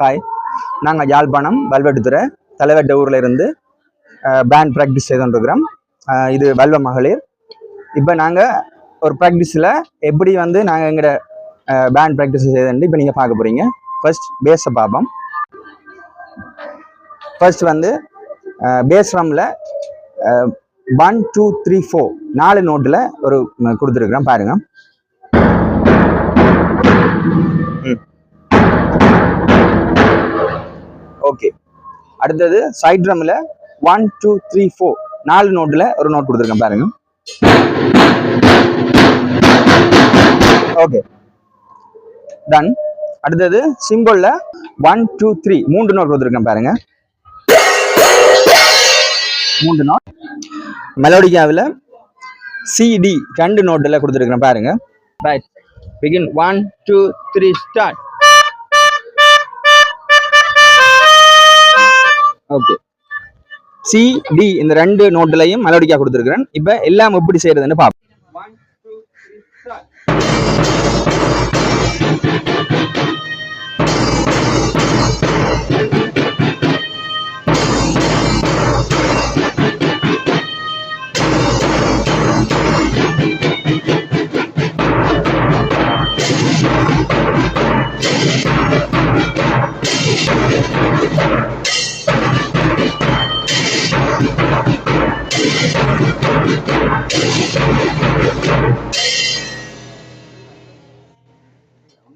Hi நாங்கள் யாழ்ப்பாணம் வல்வெட்டுத்துறை தலைவட்ட ஊரில் இருந்து பேண்ட் ப்ராக்டிஸ் செய்து கொண்டிருக்கிறோம் இது வல்வ மகளிர். இப்போ நாங்கள் ஒரு ப்ராக்டிஸில் எப்படி வந்து நாங்கள் எங்களோட பேண்ட் ப்ராக்டிஸ் செய்துன்னு இப்போ நீங்கள் பார்க்க போகிறீங்க ஃபர்ஸ்ட் பேஸை பார்ப்போம். ஃபர்ஸ்ட் வந்து பேஸ் ரம்மில் ஒன் டூ த்ரீ ஃபோர் நாலு நோட்டில் ஒரு கொடுத்துருக்குறோம். பாருங்கள் ஓகே அடுத்தது சைட் ட்ரம்ல ஒன் டூ த்ரீ ஃபோர் நாலு நோட்டில் ஒரு நோட் கொடுத்துருக்கேன் பாருங்க. ஓகே டன் அடுத்தது சிம்பிளில் ஒன் டூ த்ரீ மூன்று நோட் கொடுத்துருக்கேன் பாருங்க. மூன்று நோட் மெலோடிக்காவில் சிடி ரெண்டு நோட்டில் கொடுத்துருக்குறேன் பாருங்க. Right begin one two three start C D இந்த ரெண்டு நோட்டுலையும் மலோடிக்கா கொடுத்துருக்குறேன். இப்போ எல்லாம் எப்படி செய்யறதுன்னு பார்ப்போம் Thank